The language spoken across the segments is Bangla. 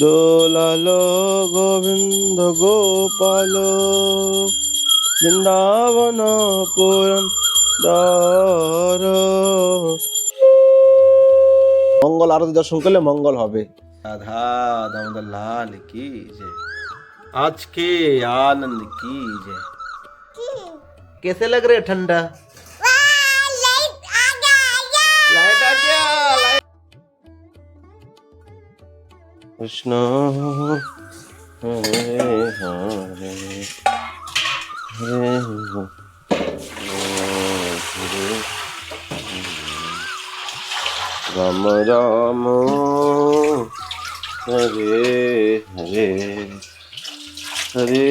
দোলাল গোবিন্দ গোপাল, বৃন্দাবন পুরন দর মঙ্গল আরতি দর্শন করলে মঙ্গল হবে। রাধা দামোদর লাল কি যে। আজকে আনন্দ কি যে। कैसे लग रहे ठंडा? लाइट आ गया लाइट कृष्ण हरे हरे हरे हरे। राम राम हरे हरे हरे।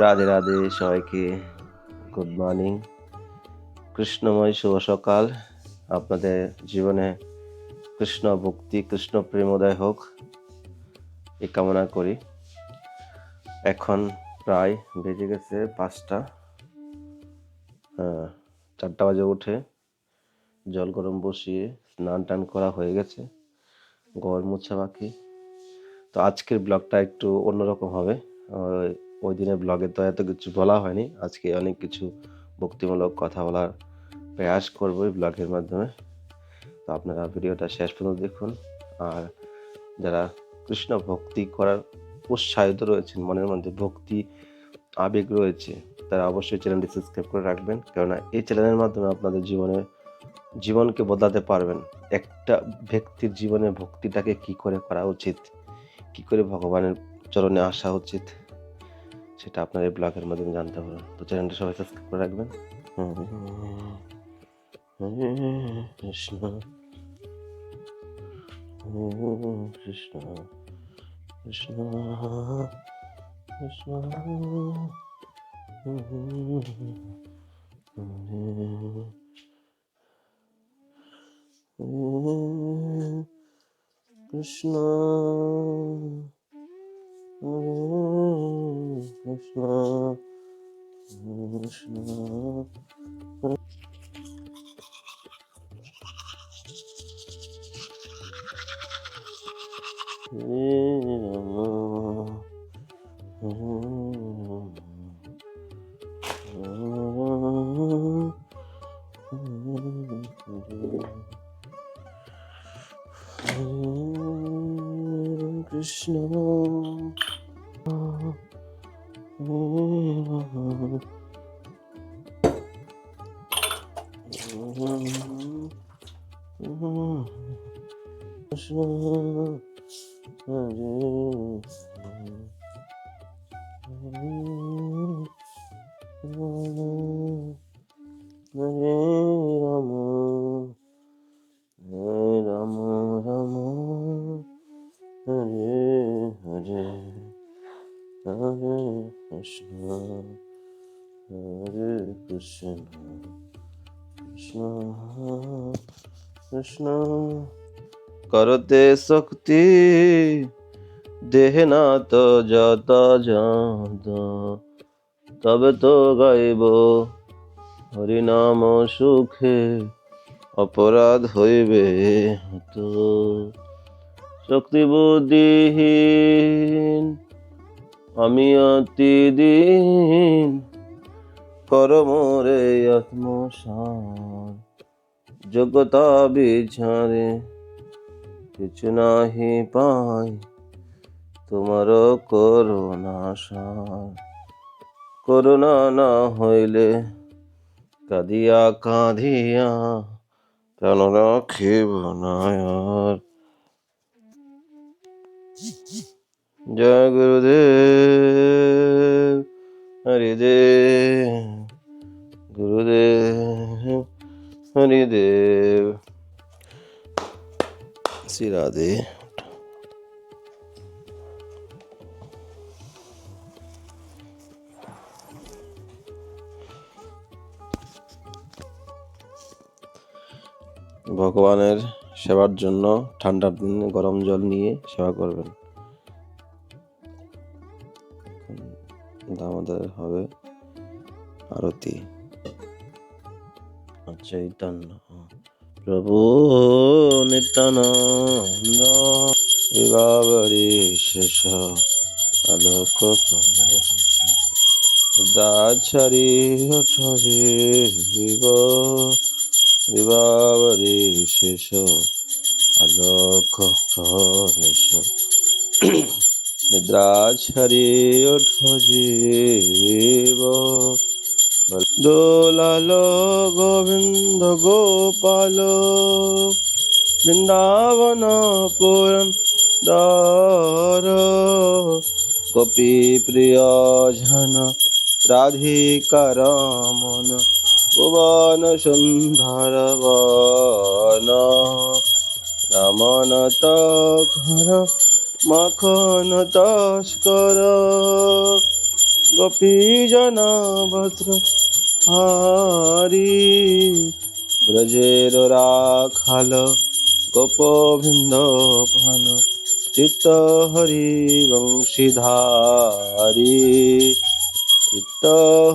রাধে রাধে সবাইকে। গুড মর্নিং কৃষ্ণময় শুভ সকাল। আপনাদের জীবনে কৃষ্ণ ভক্তি, কৃষ্ণ প্রেমোদয় হোক, এই কামনা করি। এখন প্রায় বেজে গেছে পাঁচটা। হ্যাঁ চারটা বাজে উঠে জল গরম বসিয়ে স্নান টান করা হয়ে গেছে। ঘর মোছা বাকি। তো আজকের ব্লগটা একটু অন্যরকম হবে। ওই- দিনের ব্লগে তো এত কিছু বলা হয়নি। আজকে অনেক কিছু ভক্তিমূলক কথা বলার প্রয়াস করব এই ব্লগের মাধ্যমে। তো আপনারা ভিডিওটা শেষ পর্যন্ত দেখুন। আর যারা কৃষ্ণ ভক্তি করার উৎসাহিত রয়েছেন, মনের মধ্যে ভক্তি, আবেগ রয়েছে, তারা অবশ্যই চ্যানেলটি সাবস্ক্রাইব করে রাখবেন। কেননা এই চ্যানেলের মাধ্যমে আপনাদের জীবনে, জীবনকে বদলাতে পারবেন। একটা ব্যক্তির জীবনে ভক্তিটাকে কি করে করা উচিত? কি করে ভগবানের চরণে আসা উচিত? সেটা আপনার এই ব্লগের মাধ্যমে জানতে পারবেন তো চ্যানেলটা সবাই সাবস্ক্রাইব করে রাখবেন হরে হরে কৃষ্ণ হরে কৃষ্ণ কৃষ্ণ কৃষ্ণ হরে হরে কৃষ্ণ হরে কৃষ্ণ হরে হরে হরে কৃষ্ণ হরে কৃষ্ণ কৃষ্ণ কৃষ্ণ করতে শক্তি দেহ না তো যত যত তবে তো গাইব হরিনাম সুখে অপরাধ হইবে তো শক্তি বুদ্ধিহীন আমি অতি দিন করমরে আত্মসার যোগ্যতা বিছারে কিছু নাহি পাই তোমার করুণা সার। করুণা না হইলে কাঁদিয়া কাঁদিয়া কেন রাখিব না জয় গুরুদেব হরিদেব গুরুদেব হরিদেব শ্রী রাধে ভগবানের সেবার জন্য ঠান্ডার দিনে গরম জল নিয়ে সেবা করবেন। দামোদর হবে আরতি। চৈতন্য প্রভু নিত্যানন্দ, বিবাবরী শেষ আলোক দাছারি অঠরে বিব শেষ আলোক নিদ্রা ছাড়ি ওঠ জীব। দোলাল গোবিন্দ গোপাল, বৃন্দাবন পুরন দর গোপী প্রিয় ঝন রাধিকার মন ভুবন সুন্দর বন রমনত ঘর মাখন তস্কর গোপী জন ভদ্র হারি ব্রজের রাখাল গোপবৃন্দ পান চিত্ত হরি বংশীধারী চিত্ত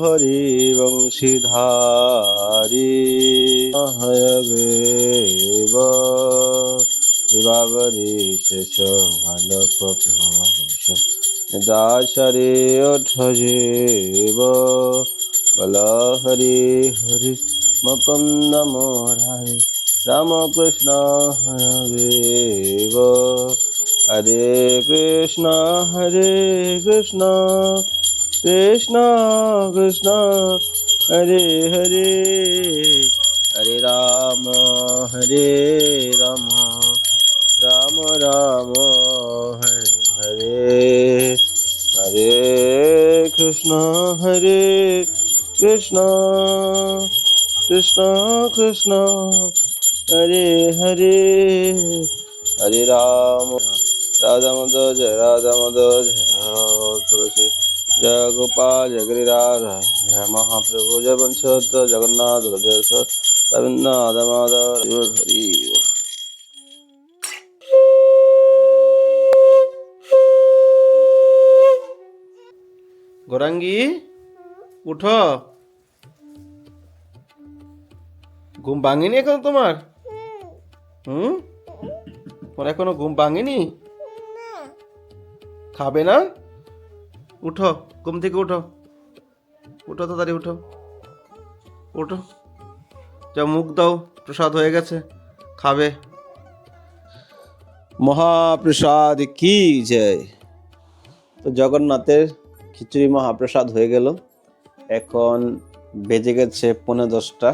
হরি বংশীধারী। হয় দেব বিবাবরী শেষ ভালক প্রবেশ। দাসরে ওঠ জীব, বল হরি হরি মুকুন্দ মোরারে রাম কৃষ্ণ হরে দেব হরে কৃষ্ণ হরে কৃষ্ণ। কৃষ্ণ কৃষ্ণ, হরে হরে। হরে রাম হরে রাম। রাম রাম, হরে হরে। হরে কৃষ্ণ হরে কৃষ্ণ। কৃষ্ণ কৃষ্ণ, হরে হরে। হরে রাম। রাধা মাধব জয় রাধা মাধব জয় তুলসী জয় গোপাল জয় গিরিরাজ জয় মহাপ্রভু জয় বংশত জগন্নাথ জয় রবীন্দ্রনাথ মাধব হরি। গোরাঙ্গি উঠো ঘুম ভাঙেনি এখন তোমার হুম তোমার এখনও ঘুম ভাঙেনি খাবে না উঠো, ঘুম থেকে উঠো। উঠো তাড়াতাড়ি, উঠো। উঠো। যা মুখ দাও, প্রসাদ হয়ে গেছে, খাবে। মহাপ্রসাদ কি জয় তো জগন্নাথের খিচুড়ি মহাপ্রসাদ হয়ে গেল। এখন বেজে গেছে পনেরো দশটা।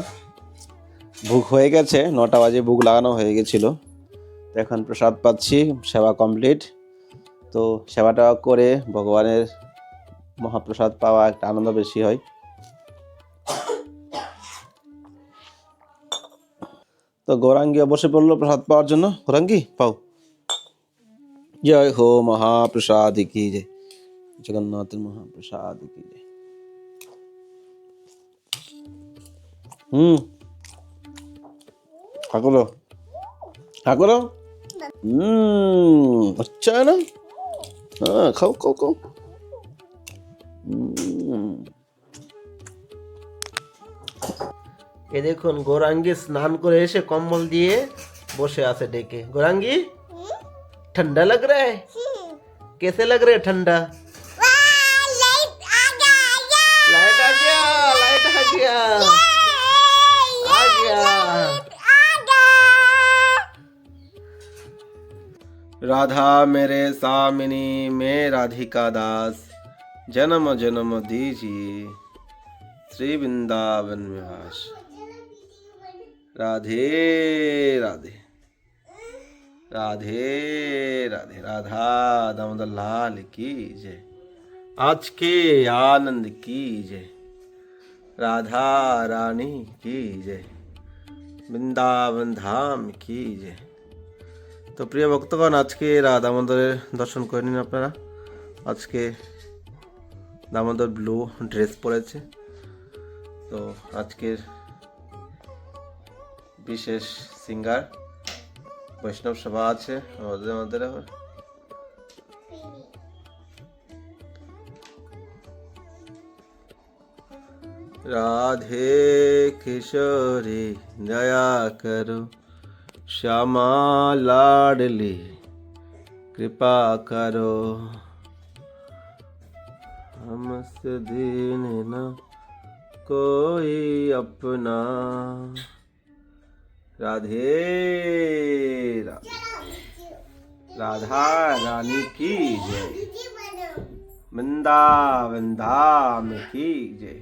ভুগ হয়ে গেছে, নটা বাজে ভুগ লাগানো হয়ে গেছিল। তো এখন প্রসাদ পাচ্ছি, সেবা কমপ্লিট। তো সেবাটা করে ভগবানের মহাপ্রসাদ পাওয়া একটা আনন্দ বেশি হয়। তো গৌরাঙ্গি অবশ্যই বলল, প্রসাদ পাওয়ার জন্য। গৌরাঙ্গি, পাও। জয় হো মহাপ্রসাদ কি জয়। জগন্নাথের মহাপ্রসাদ কি জয়। হুম। ঠাকুর ঠাকুর হুম। আচ্ছা না। হ্যাঁ খাও খাও খাও। এ দেখুন গৌরাঙ্গি স্নান করে এসে কম্বল দিয়ে বসে আছে ডেকে गौरांगी ठंडा लग रहा है कैसे लग रहा है ठंडा लाइट आ गया लाइट आ गया आ गया राधा मेरे सामिनी मैं राधिका दास जन्म जन्म दीजिए श्री वृंदावन में वास राधे राधे राधे राधे राधा दामोदर लाल की जय आज के आनंद की जय राधा रानी की जय বৃন্দাবন ধাম কি যে তো প্রিয় ভক্তগণ আজকে রাধা দামোদরের দর্শন করে নিন আপনারা আজকে দামোদর ব্লু ড্রেস পরেছে। তো আজকের বিশেষ সিঙ্গার বৈষ্ণব সভা আছে, আমাদের আমাদের রাধে কিশোরী, দয়া করো, শ্যামা লাডলি, কৃপা করো। हमसे दीन न कोई अपना राधे राधे राधा रानी की जय वृंदावन धाम की जय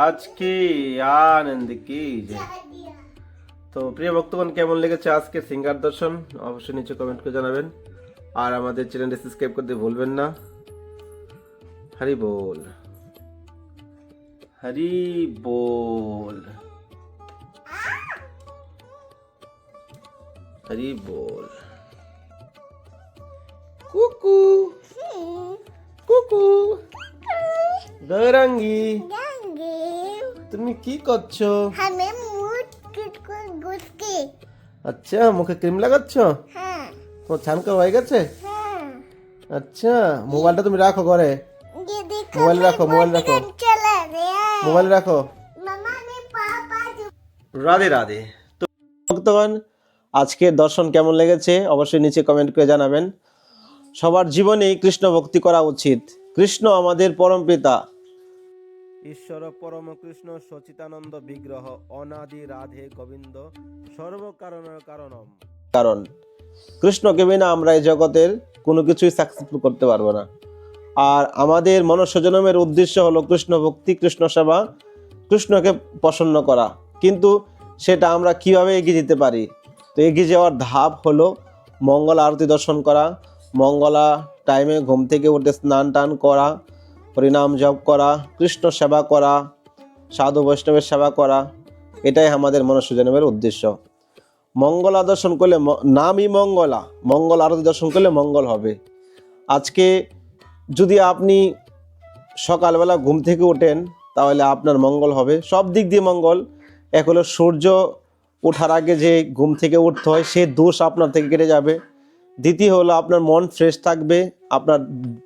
আজকে আনন্দ কি জয় তো প্রিয় ভক্তগণ কেমন লেগেছে আজকে সিঙ্গার দর্শন অবশ্যই নিচে কমেন্ট করে জানাবেন আর আমাদের চ্যানেলটি সাবস্ক্রাইব করতে ভুলবেন না হরি বল। হরি বল। হরি বল। কুকু। কুকু। গৌরাঙ্গি। তুমি কি করছ? আচ্ছা মুখে ক্রিম লাগাচ্ছ? হ্যাঁ। তোমার ছানকা হয়ে গেছে? হ্যাঁ। আচ্ছা মোবাইলটা তুমি রাখো ঘরে। মোবাইল রাখো মোবাইল রাখো। মোবাইল রাখো। রাধে রাধে। তো ভক্তগণ আজকে দর্শন কেমন লেগেছে অবশ্যই নিচে কমেন্ট করে জানাবেন। সবার জীবনেই কৃষ্ণ ভক্তি করা উচিত। কৃষ্ণ আমাদের পরম পিতা। ঈশ্বর পরম কৃষ্ণ সচিতানন্দ বিগ্রহ অনাদি রাধে গোবিন্দ সর্বকারণের কারণম। কারণ কৃষ্ণকে বিনা আমরা এই জগতের কোনো কিছুই সাকসেসফুল করতে পারব না। আর আমাদের মনুষ্যজন্মের উদ্দেশ্য হলো কৃষ্ণ ভক্তি, কৃষ্ণ সেবা, কৃষ্ণকে প্রসন্ন করা। কিন্তু সেটা আমরা কীভাবে এগিয়ে যেতে পারি? তো এগিয়ে যাওয়ার ধাপ হলো মঙ্গল আরতি দর্শন করা, মঙ্গলা টাইমে ঘুম থেকে উঠে স্নান টান করা, হরিনাম জপ করা, কৃষ্ণ সেবা করা, সাধু বৈষ্ণবের সেবা করা, এটাই আমাদের মনুষ্যজন্মের উদ্দেশ্য। মঙ্গলা দর্শন করলে নামই মঙ্গলা, মঙ্গল আরতি দর্শন করলে মঙ্গল হবে। আজকে যদি আপনি সকালবেলা ঘুম থেকে ওঠেন, তাহলে আপনার মঙ্গল হবে। সব দিক দিয়ে মঙ্গল। এক হলো সূর্য ওঠার আগে যে ঘুম থেকে উঠতে হয়, সে দোষ আপনার থেকে কেটে যাবে। দ্বিতীয় হলো আপনার মন ফ্রেশ থাকবে, আপনার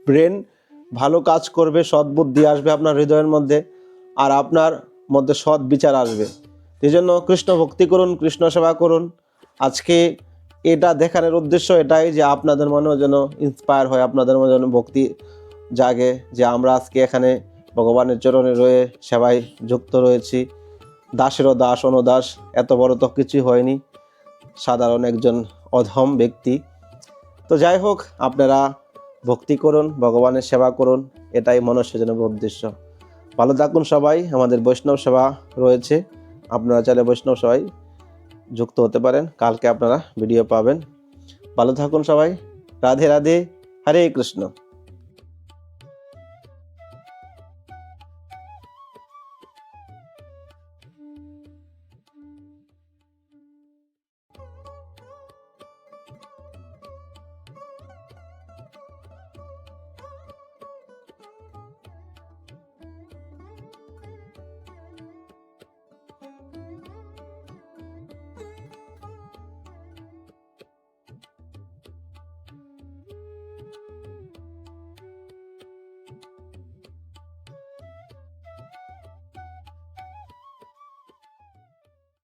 ব্রেন ভালো কাজ করবে সৎ বুদ্ধি আসবে আপনার হৃদয়ের মধ্যে, আর আপনার মধ্যে সৎ বিচার আসবে। এই জন্য কৃষ্ণ ভক্তি করুন, কৃষ্ণ সেবা করুন। আজকে এটা দেখানোর উদ্দেশ্য এটাই যে আপনাদের মনেও যেন ইন্সপায়ার হয়, আপনাদের মনে যেন ভক্তি জাগে যে আমরা আজকে এখানে ভগবানের চরণে রয়ে সেবায় যুক্ত রয়েছি। দাসেরও দাস, অনুদাস, এত বড় তো কিছুই হয়নি। সাধারণ একজন অধম ব্যক্তি। তো যাই হোক, আপনারা ভক্তি করুন, ভগবানের সেবা করুন, এটাই মনুষ্যজনের উদ্দেশ্য। ভালো থাকুন সবাই, আমাদের বৈষ্ণব সেবা রয়েছে। আপনারা চাইলে বৈষ্ণব সবাই যুক্ত হতে পারেন। কালকে আপনারা ভিডিও পাবেন। ভালো থাকুন সবাই। রাধে রাধে। হরে কৃষ্ণ।